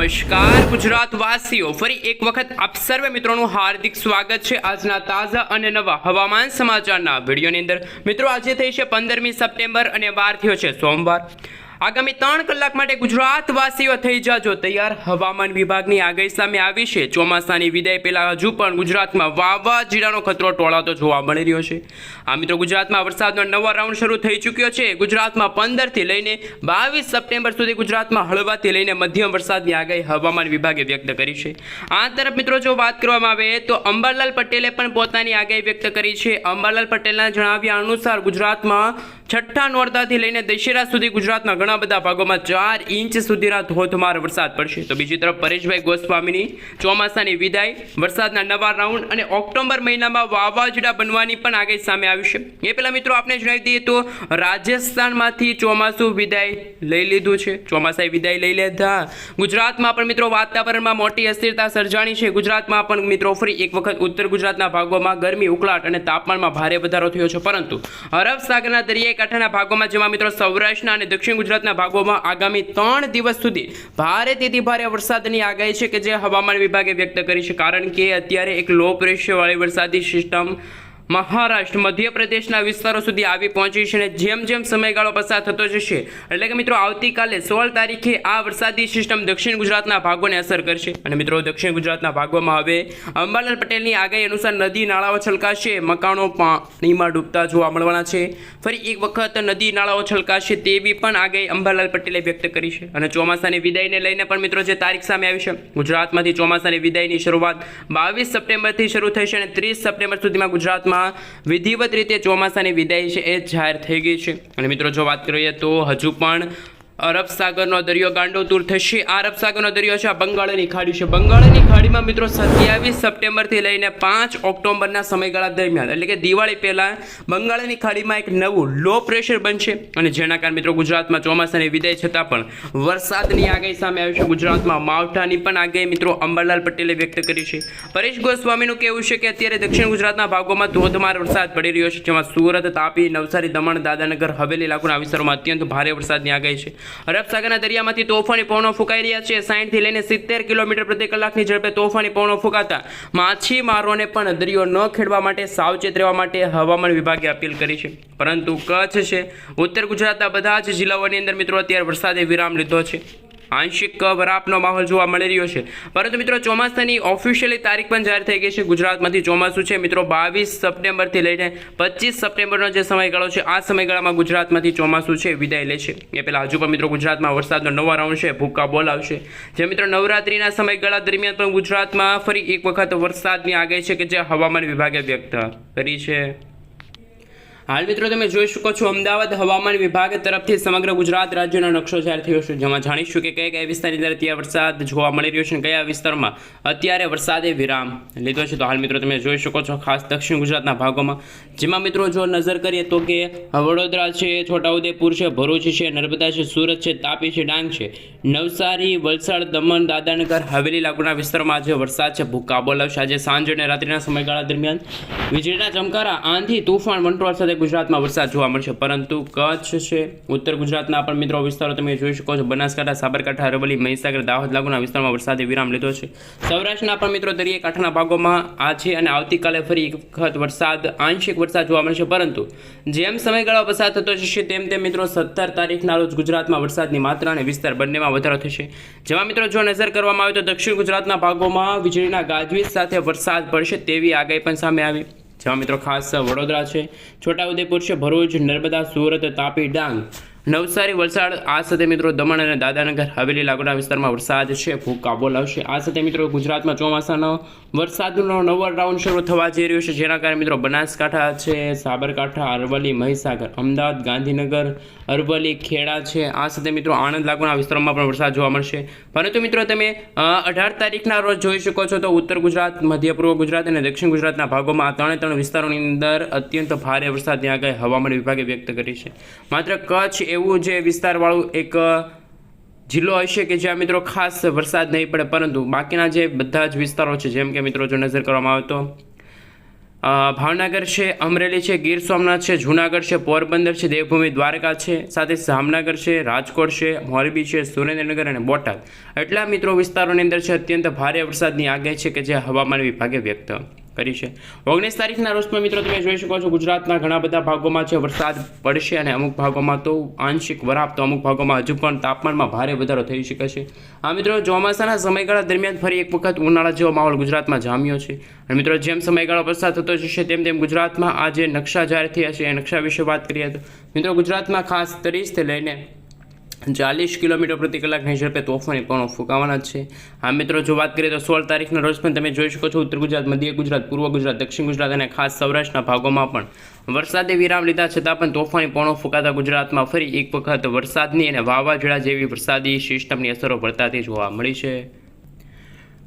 નમસ્કાર ગુજરાત વાસીઓ ફરી એક વખત આપ સર્વે મિત્રોનું હાર્દિક સ્વાગત છે આજના તાજા અને નવા હવામાન સમાચારના વિડીયોની અંદર. મિત્રો, આજે થઈ છે પંદરમી સપ્ટેમ્બર અને વાર થયો છે સોમવાર. આગામી ત્રણ કલાક માટે ગુજરાતવાસીઓ થઈ જાજો તૈયાર. હવામાન વિભાગની આગાહી સામે આવી છે. ચોમાસાની વિદાય પહેલાં હજુ પણ ગુજરાતમાં વાવાઝીડાનો ખતરો ટોળાતો જોવા મળી રહ્યો છે. આ મિત્રો, ગુજરાતમાં વરસાદનો નવો રાઉન્ડ શરૂ થઈ ચૂક્યો છે. ગુજરાતમાં પંદરથી લઈને બાવીસ સપ્ટેમ્બર સુધી ગુજરાતમાં હળવાથી લઈને મધ્યમ વરસાદની આગાહી હવામાન વિભાગે વ્યક્ત કરી છે. આ તરફ મિત્રો, જો વાત કરવામાં આવે તો અંબાલાલ પટેલે પણ પોતાની આગાહી વ્યક્ત કરી છે. અંબાલાલ પટેલના જણાવ્યા અનુસાર ગુજરાતમાં છઠ્ઠા નોરતાથી લઈને દશેરા સુધી ગુજરાતના ઘણા બધા ભાગોમાં ચાર ઇંચ સુધીના ધોધમાર વરસાદ પડશે. તો બીજી તરફ પરેશભાઈ ગોસ્વામીની ચોમાસાની વિદાય, વરસાદના નવા રાઉન્ડ અને ઓક્ટોબર મહિનામાં વાવાઝોડા બનવાની પણ આગાહી સામે આવી છે. એ પહેલાં મિત્રો આપણે જણાવી દઈએ તો રાજસ્થાનમાંથી ચોમાસું વિદાય લઈ લીધું છે. ચોમાસાએ વિદાય લઈ લીધા. ગુજરાતમાં પણ મિત્રો વાતાવરણમાં મોટી અસ્થિરતા સર્જાણી છે. ગુજરાતમાં પણ મિત્રો ફરી એક વખત ઉત્તર ગુજરાતના ભાગોમાં ગરમી, ઉકળાટ અને તાપમાનમાં ભારે વધારો થયો છે. પરંતુ અરબ સાગરના દરિયાઈ કાંઠાના ભાગોમાં જેમાં મિત્રો, સૌરાષ્ટ્રના અને દક્ષિણ ગુજરાતના ભાગોમાં આગામી ત્રણ દિવસ સુધી ભારેથી ભારે વરસાદની આગાહી છે કે જે હવામાન વિભાગે વ્યક્ત કરી છે. કારણ કે અત્યારે એક લો પ્રેશરવાળી વરસાદી સિસ્ટમ મહારાષ્ટ્ર, મધ્યપ્રદેશના વિસ્તારો સુધી આવી પહોંચી છે અને જેમ જેમ સમયગાળો પસાર થતો જશે, એટલે કે મિત્રો આવતીકાલે સોળ તારીખે આ વરસાદી સિસ્ટમ દક્ષિણ ગુજરાતના ભાગોને અસર કરશે. અને મિત્રો દક્ષિણ ગુજરાતના ભાગોમાં હવે અંબાલાલ પટેલની આગાહી અનુસાર નદી નાળાઓ છલકાશે, મકાનો પાણીમાં ડૂબતા જોવા મળવાના છે. ફરી એક વખત નદી નાળાઓ છલકાશે તેવી પણ આગાહી અંબાલાલ પટેલે વ્યક્ત કરી છે. અને ચોમાસાની વિદાયને લઈને પણ મિત્રો જે તારીખ સામે આવી છે, ગુજરાતમાંથી ચોમાસાની વિદાયની શરૂઆત બાવીસ સપ્ટેમ્બરથી શરૂ થશે અને ત્રીસ સપ્ટેમ્બર સુધીમાં ગુજરાતમાં વિધિવત રીતે ચોમાસાની વિદાય છે એ જાહેર થઈ ગઈ છે. અને મિત્રો, જો વાત કરીએ તો હજુ પણ અરબ સાગરનો દરિયો ગાંડો થશે. આ અરબ સાગરનો દરિયો છે, આ બંગાળની ખાડી છે. બંગાળની ખાડીમાં મિત્રો સત્યાવીસ સપ્ટેમ્બરથી લઈને પાંચ ઓક્ટોબરના સમયગાળા દરમિયાન, એટલે કે દિવાળી પહેલાં બંગાળની ખાડીમાં એક નવું લો પ્રેશર બનશે. અને જેના કારણે મિત્રો ગુજરાતમાં ચોમાસાની વિદાય છતાં પણ વરસાદની આગાહી સામે આવી છે. ગુજરાતમાં માવઠાની પણ આગાહી મિત્રો અંબાલાલ પટેલે વ્યક્ત કરી છે. પરેશ ગોસ્વામીનું કહેવું છે કે અત્યારે દક્ષિણ ગુજરાતના ભાગોમાં ધોધમાર વરસાદ પડી રહ્યો છે, જેમાં સુરત, તાપી, નવસારી, દમણ દાદાનગર હવેલી લાગુના વિસ્તારોમાં અત્યંત ભારે વરસાદની આગાહી છે. અરબ દરિયામાંથી તોફાની પવનો ફૂંકાઈ રહ્યા છે. સાઠથી લઈને સિત્તેર કિલોમીટર પ્રતિ કલાકની ઝડપે તોફાની પવનો ફૂંકાતા માછીમારોને પણ દરિયો ન ખેડવા માટે સાવચેત રહેવા માટે હવામાન વિભાગે અપીલ કરી છે. પરંતુ કચ્છ છે, ઉત્તર ગુજરાતના બધા જ જિલ્લાઓની અંદર મિત્રો અત્યારે વરસાદે વિરામ લીધો છે. આંશિક વરાપનો માહોલ જોવા મળી રહ્યો છે. પરંતુ મિત્રો ચોમાસાની ઓફિશિયલી તારીખ પણ જાહેર થઈ ગઈ છે. ગુજરાતમાંથી ચોમાસું છે. મિત્રો બાવીસ સપ્ટેમ્બરથી લઈને પચીસ સપ્ટેમ્બરનો જે સમયગાળો છે, આ સમયગાળામાં ગુજરાતમાંથી ચોમાસું છે, વિદાય લે છે. એ પહેલાં હજુ પણ મિત્રો ગુજરાતમાં વરસાદનો નવો રાઉન્ડ છે. ભૂકા બોલાવશે જે મિત્રો નવરાત્રિના સમયગાળા દરમિયાન પણ ગુજરાતમાં ફરી એક વખત વરસાદની આગાહી છે કે જે હવામાન વિભાગે વ્યક્ત કરી છે. હાલ મિત્રો તમે જોઈ શકો છો અમદાવાદ હવામાન વિભાગ તરફથી સમગ્ર ગુજરાત રાજ્યનો નકશો જાહેર થયો છે, જેમાં જાણીશું કે કયા કયા વિસ્તારની અંદર અત્યારે વરસાદ જોવા મળી રહ્યો છે કયા વિસ્તારમાં અત્યારે વરસાદે વિરામ લીધો છે. તો હાલ મિત્રો તમે જોઈ શકો છો ખાસ દક્ષિણ ગુજરાતના ભાગોમાં, જેમાં મિત્રો જો નજર કરીએ તો કે વડોદરા છે, છોટાઉદેપુર છે, ભરૂચ છે, નર્મદા છે, સુરત છે, તાપી છે, ડાંગ છે. નવસારી, વલસાડ, દમણ દાદાનગર હવેલી લાગુના વિસ્તારમાં આજે વરસાદ છે. ભૂકા બોલાવશે આજે સાંજ અને રાત્રિના સમયગાળા દરમિયાન વીજળીના ચમકારા, આંધી, તુફાન, વંટોળ સાથે ગુજરાતમાં વરસાદ જોવા મળશે, પરંતુ કચ્છ છે, ઉત્તર ગુજરાતના પણ મિત્રો વિસ્તારો તમે જોઈ શકો છો, બનાસકાંઠા, સાબરકાંઠા, અરવલ્લી, મહીસાગર, દાહોદ લાગુના વિસ્તારમાં વરસાદે વિરામ લીધો છે. સૌરાષ્ટ્રના પણ મિત્રો દરિયાકાંઠાના ભાગોમાં આજે અને આવતીકાલે ફરી એક વખત વરસાદ, આંશિક વરસાદ જોવા મળશે, પરંતુ જેમ સમયગાળો પસાર થતો જશે, તેમ તેમ મિત્રો સત્તર તારીખના રોજ ગુજરાતમાં વરસાદની માત્રા અને વિસ્તાર બંનેમાં વધારો થશે. જેમાં મિત્રો જો નજર કરવામાં આવે તો દક્ષિણ ગુજરાતના ભાગોમાં વીજળીના ગાજવીજ સાથે વરસાદ પડશે તેવી આગાહી પણ સામે આવી. જેમાં મિત્રો ખાસ વડોદરા છે છોટાઉદેપુર છે ભરૂચ નર્મદા સુરત તાપી ડાંગ. નવસારી, વલસાડ, આ સાથે મિત્રો દમણ અને દાદાનગર હવેલી લાગુના વિસ્તારમાં વરસાદ છે, ભૂકા આવશે આ સાથે મિત્રો ગુજરાતમાં ચોમાસાનો વરસાદનો નવો રાઉન્ડ શરૂ થવા જઈ રહ્યો છે, જેના કારણે મિત્રો બનાસકાંઠા છે, સાબરકાંઠા, અરવલ્લી, મહીસાગર, અમદાવાદ, ગાંધીનગર, અરવલ્લી, ખેડા છે. આ સાથે મિત્રો આણંદ લાગુના વિસ્તારોમાં પણ વરસાદ જોવા મળશે. પરંતુ મિત્રો તમે અઢાર તારીખના રોજ જોઈ શકો છો તો ઉત્તર ગુજરાત, મધ્ય પૂર્વ ગુજરાત અને દક્ષિણ ગુજરાતના ભાગોમાં આ ત્રણે ત્રણ વિસ્તારોની અંદર અત્યંત ભારે વરસાદ ત્યાં આગળ હવામાન વિભાગે વ્યક્ત કરી છે. માત્ર કચ્છ એવું જે વિસ્તારવાળું એક જિલ્લો હશે કે જ્યાં મિત્રો ખાસ વરસાદ નહીં પડે, પરંતુ બાકીના જે બધા જ વિસ્તારો છે, જેમ કે મિત્રો જો નજર કરવામાં આવે તો ભાવનગર છે, અમરેલી છે, ગીર સોમનાથ છે, જૂનાગઢ છે, પોરબંદર છે, દેવભૂમિ દ્વારકા છે, સાથે જામનગર છે, રાજકોટ છે, મોરબી છે, સુરેન્દ્રનગર અને બોટાદ. એટલા મિત્રો વિસ્તારોની અંદર છે, અત્યંત ભારે વરસાદની આગાહી છે કે જે હવામાન વિભાગે વ્યક્ત. કરી છે. ઓગણીસ તારીખના રોજ પણ મિત્રો તમે જોઈ શકો છો ગુજરાતના ઘણા બધા ભાગોમાં છે વરસાદ પડશે અને અમુક ભાગોમાં તો આંશિક વરાપ, તો અમુક ભાગોમાં હજુ પણ તાપમાનમાં ભારે વધારો થઈ શકે છે. આ મિત્રો, ચોમાસાના સમયગાળા દરમિયાન ફરી એક વખત ઉનાળા જેવો માહોલ ગુજરાતમાં જામ્યો છે. અને મિત્રો, જેમ સમયગાળો વરસાદ થતો જશે, તેમ તેમ ગુજરાતમાં આ જે નકશા જાહેર થયા છે. એ નકશા વિશે વાત કરીએ તો મિત્રો, ગુજરાતમાં ખાસ ત્રીસથી લઈને ચાલીસ કિલોમીટર પ્રતિ કલાકની ઝડપે તોફાની પવનો ફૂંકાવાના છે. આ મિત્રો, જો વાત કરીએ તો સોળ તારીખના રોજ પણ તમે જોઈ શકો છો ઉત્તર ગુજરાત, મધ્ય ગુજરાત, પૂર્વ ગુજરાત, દક્ષિણ ગુજરાત અને ખાસ સૌરાષ્ટ્રના ભાગોમાં પણ વરસાદે વિરામ લીધા છતાં પણ તોફાની પવનો ફૂંકાતા ગુજરાતમાં ફરી એક વખત વરસાદની અને વાવાઝોડા જેવી વરસાદી સિસ્ટમની અસરો પડતાથી જોવા મળી છે.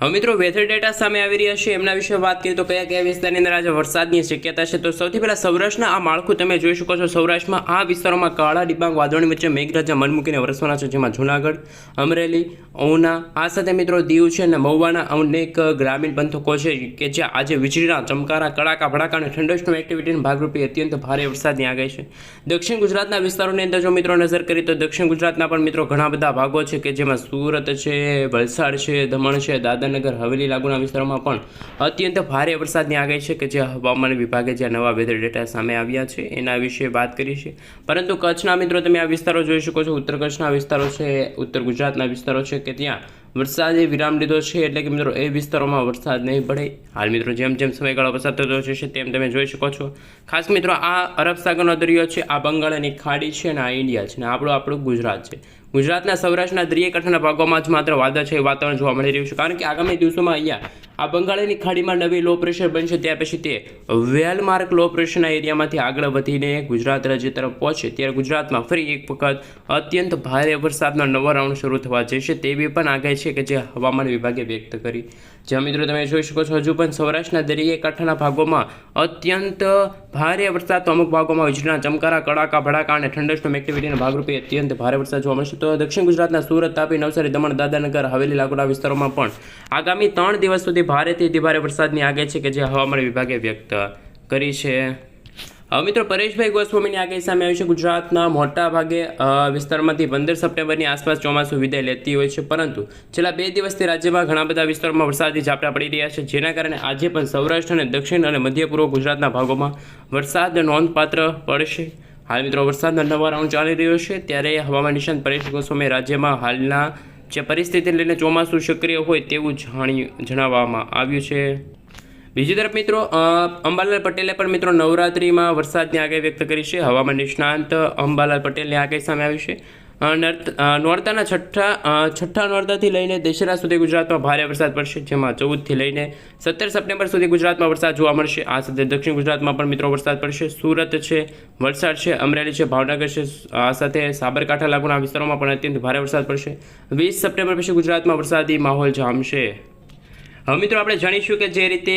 હવે મિત્રો વેધર ડેટા સામે આવી રહ્યા છે. એમના વિશે વાત કરીએ તો કયા કયા વિસ્તારની અંદર આજે વરસાદની શક્યતા છે? તો સૌથી પહેલાં સૌરાષ્ટ્રના આ માળખું તમે જોઈ શકો છો. સૌરાષ્ટ્રમાં આ વિસ્તારોમાં કાળા ડિબાંગ, વાદળની વચ્ચે મેઘરાજા, મન મૂકીને વરસવાના છે, જેમાં જૂનાગઢ, અમરેલી, ઉના, આ સાથે મિત્રો દીવ છે અને મહુવાના અનેક ગ્રામીણ પંથકો છે કે જ્યાં આજે વીજળીના ચમકારા, કડાકા, ભડાકા અને ઠંડસ્ટોમ એક્ટિવિટીના ભાગરૂપે અત્યંત ભારે વરસાદની આગાહી છે. દક્ષિણ ગુજરાતના વિસ્તારોની અંદર જો મિત્રો નજર કરીએ તો દક્ષિણ ગુજરાતના પણ મિત્રો ઘણા બધા ભાગો છે કે જેમાં સુરત છે, વલસાડ છે, દમણ છે દાદરનગર હવેલી લાગુના વિસ્તારોમાં પણ અત્યંત ભારે વરસાદની આગાહી છે કે જે હવામાન વિભાગે જે નવા વેધર ડેટા સામે આવ્યા છે, એના વિશે વાત કરી છે. પરંતુ કચ્છના મિત્રો, તમે આ વિસ્તારો જોઈ શકો છો. ઉત્તર કચ્છના વિસ્તારો છે, ઉત્તર ગુજરાતના વિસ્તારો છે કે ત્યાં વરસાદે વિરામ લીધો છે. એટલે કે મિત્રો, એ વિસ્તારોમાં વરસાદ નહીં પડે. હાલ મિત્રો, જેમ જેમ સમયગાળો વરસાદ થતો જશે તેમ તમે જોઈ શકો છો. ખાસ મિત્રો, આ અરબ સાગરનો દરિયો છે, આ બંગાળની ખાડી છે અને આ ઇન્ડિયા છે અને આપણું આપણું ગુજરાત છે. ગુજરાતના સૌરાષ્ટ્રના દરિયાકાંઠાના ભાગોમાં જ માત્ર વાદળછાયું વાતાવરણ જોવા મળી રહ્યું છે. કારણ કે આગામી દિવસોમાં અહીંયા આ બંગાળની ખાડીમાં નવી લો પ્રેશર બનશે, ત્યાર પછી તે વેલમાર્ક લો પ્રેશરના એરિયામાંથી આગળ વધીને ગુજરાત રાજ્ય તરફ પહોંચે ત્યારે ગુજરાતમાં ફરી એક વખત અત્યંત ભારે વરસાદનો નવો રાઉન્ડ શરૂ થવા જશે. તેવી પણ આગાહી છે કે જે હવામાન વિભાગે વ્યક્ત કરી. જ્યાં મિત્રો તમે જોઈ શકો છો, હજુ પણ સૌરાષ્ટ્રના દરિયાઈ કાંઠાના ભાગોમાં અત્યંત ભારે વરસાદ. અમુક ભાગોમાં વીજળીના ચમકારા, કડાકા, ભડાકા અને ઠંડસ્ટોમ એક્ટિવિટીના ભાગરૂપે અત્યંત ભારે વરસાદ જોવા મળશે. તો દક્ષિણ ગુજરાતના સુરત તાપી નવસારી, દમણ દાદાનગર હવેલી લાગુના વિસ્તારોમાં પણ આગામી ત્રણ દિવસ સુધી ભારેથી અતિ ભારે વરસાદની આગાહી છે કે જે હવામાન વિભાગે વ્યક્ત કરી છે. હવે મિત્રો, પરેશભાઈ ગોસ્વામીની આગાહી સામે આવી છે. ગુજરાતના મોટા ભાગે વિસ્તારમાંથી પંદર સપ્ટેમ્બરની આસપાસ ચોમાસું વિદાય લેતી હોય છે. પરંતુ છેલ્લા બે દિવસથી રાજ્યમાં ઘણા બધા વિસ્તારોમાં વરસાદી ઝાપટા પડી રહ્યા છે. જેના કારણે આજે પણ સૌરાષ્ટ્ર અને દક્ષિણ અને મધ્ય પૂર્વ ગુજરાતના ભાગોમાં વરસાદ નોંધપાત્ર પડશે. હાલ મિત્રો, વરસાદનો નવા રાઉન્ડ ચાલી રહ્યો છે. ત્યારે હવામાન નિષ્ણાંત પરેશ ગોસ્વામી રાજ્યમાં હાલના જે પરિસ્થિતિને લઈને ચોમાસું સક્રિય હોય તેવું જાણી જણાવવામાં આવ્યું છે. બીજી તરફ મિત્રો અંબાલાલ પટેલે પણ મિત્રો નવરાત્રિમાં વરસાદની આગાહી વ્યક્ત કરી છે. હવામાન નિષ્ણાંત અંબાલાલ પટેલની આગાહી સામે આવી છે. નોરતાના છઠ્ઠા છઠ્ઠા નોરતાથી લઈને દશેરા સુધી ગુજરાતમાં ભારે વરસાદ પડશે, જેમાં ચૌદથી લઈને સત્તર સપ્ટેમ્બર સુધી ગુજરાતમાં વરસાદ જોવા મળશે. આ સાથે દક્ષિણ ગુજરાતમાં પણ મિત્રો વરસાદ પડશે. સુરત છે, વલસાડ છે, અમરેલી છે, ભાવનગર છે, આ સાથે સાબરકાંઠા લાગુના વિસ્તારોમાં પણ અત્યંત ભારે વરસાદ પડશે. વીસ સપ્ટેમ્બર પછી ગુજરાતમાં વરસાદી માહોલ જામશે. હવે મિત્રો આપણે જાણીશું કે જે રીતે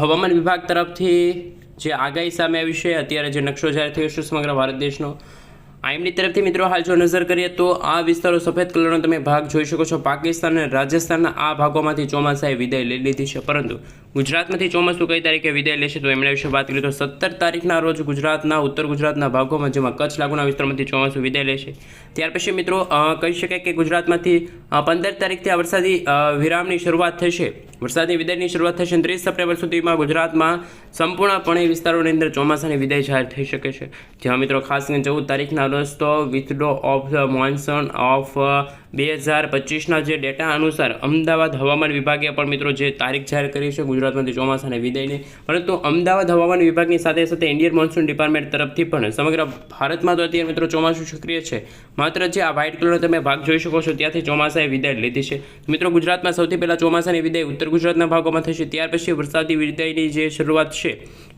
હવામાન વિભાગ તરફથી જે આગાહી સામે આવી છે, અત્યારે જે નકશો જાહેર થયો છે સમગ્ર ભારત દેશનો આઈએમડી તરફથી મિત્રો હાલ જો નજર કરીએ તો આ વિસ્તારો સફેદ કલરનો તમે ભાગ જોઈ શકો છો. પાકિસ્તાન અને રાજસ્થાનના આ ભાગોમાંથી ચોમાસાએ વિદાય લઈ લીધી છે. પરંતુ ગુજરાતમાંથી ચોમાસું કઈ તારીખે વિદાય લેશે તો એમના વિશે વાત કરીએ તો સત્તર તારીખના રોજ ગુજરાતના, ઉત્તર ગુજરાતના ભાગોમાં જેમાં કચ્છ લાગુના વિસ્તારમાંથી ચોમાસું વિદાય લેશે. ત્યાર પછી મિત્રો કહી શકાય કે ગુજરાતમાંથી પંદર તારીખથી આ વરસાદી વિરામની શરૂઆત થશે. વરસાદની વિદાયની શરૂઆત થશે ત્રીસ સપ્ટેમ્બર સુધીમાં ગુજરાતમાં સંપૂર્ણપણે વિસ્તારોની અંદર ચોમાસાની વિદાય જાહેર થઈ શકે છે. જ્યાં મિત્રો, ખાસ કરીને ચૌદ તારીખના રોજ તો withdraw of the monsoon of બે હજાર પચીસના જે ડેટા અનુસાર અમદાવાદ હવામાન વિભાગે પણ મિત્રો જે તારીખ જાહેર કરી છે ગુજરાતમાંથી ચોમાસાની વિદાયને, પરંતુ અમદાવાદ હવામાન વિભાગની સાથે સાથે ઇન્ડિયન મોન્સૂન ડિપાર્ટમેન્ટ તરફથી પણ સમગ્ર ભારતમાં તો અત્યારે મિત્રો ચોમાસું સક્રિય છે. માત્ર જે આ વ્હાઇટ કલરનો તમે ભાગ જોઈ શકો છો, ત્યાંથી ચોમાસાએ વિદાય લીધી છે. મિત્રો ગુજરાતમાં સૌથી પહેલાં ચોમાસાની વિદાય ઉત્તર ગુજરાતના ભાગોમાં થશે, ત્યાર પછી વરસાદી વિદાયની જે શરૂઆત છે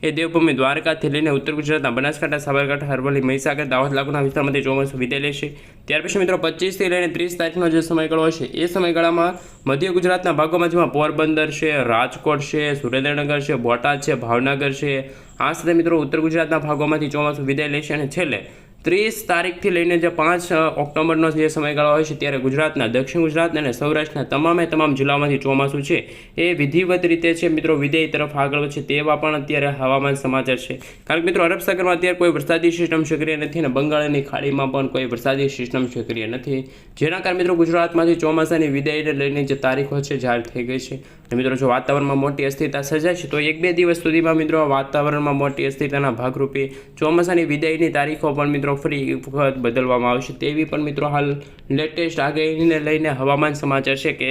એ દેવભૂમિ દ્વારકાથી લઈને ઉત્તર ગુજરાતના બનાસકાંઠા, સાબરકાંઠા અરવલ્લી મહીસાગર, દાહોદ, લાગુના વિસ્તારમાંથી ચોમાસું વિદાય લેશે. ત્યાર પછી મિત્રો પચીસથી લઈને ત્રીસ તારીખનો જે સમયગાળો હશે, એ સમયગાળામાં મધ્ય ગુજરાતના ભાગોમાં જેમાં પોરબંદર છે, રાજકોટ છે, સુરેન્દ્રનગર છે, બોટાદ છે, ભાવનગર છે, આ સાથે મિત્રો ઉત્તર ગુજરાતના ભાગોમાંથી ચોમાસું વિદાય લેશે અને છેલ્લે ત્રીસ તારીખથી લઈને જે પાંચ ઓક્ટોબરનો જે સમયગાળો હોય છે ત્યારે ગુજરાતના, દક્ષિણ ગુજરાત અને સૌરાષ્ટ્રના તમામે તમામ જિલ્લામાંથી ચોમાસું છે. એ વિધિવત રીતે છે મિત્રો વિદેય તરફ આગળ છે તેવા પણ અત્યારે હવામાન સમાચાર છે. કારણ કે મિત્રો અરબ સાગરમાં અત્યારે કોઈ વરસાદી સિસ્ટમ સક્રિય નથી અને બંગાળની ખાડીમાં પણ કોઈ વરસાદી સિસ્ટમ સક્રિય નથી. જેના કારણે મિત્રો ગુજરાતમાંથી ચોમાસાની વિદાયને લઈને જે તારીખો છે જાહેર થઈ ગઈ છે. મિત્રો, જો વાતાવરણમાં મોટી અસ્થિરતા સર્જાય તો એક બે દિવસ સુધીમાં મિત્રો વાતાવરણમાં મોટી અસ્થિરતાના ભાગરૂપે ચોમાસાની વિદાયની તારીખો પણ મિત્રો ફરી વખત બદલવામાં આવશે. તેવી પણ મિત્રો, હાલ લેટેસ્ટ આગાહીને લઈને હવામાન સમાચાર છે કે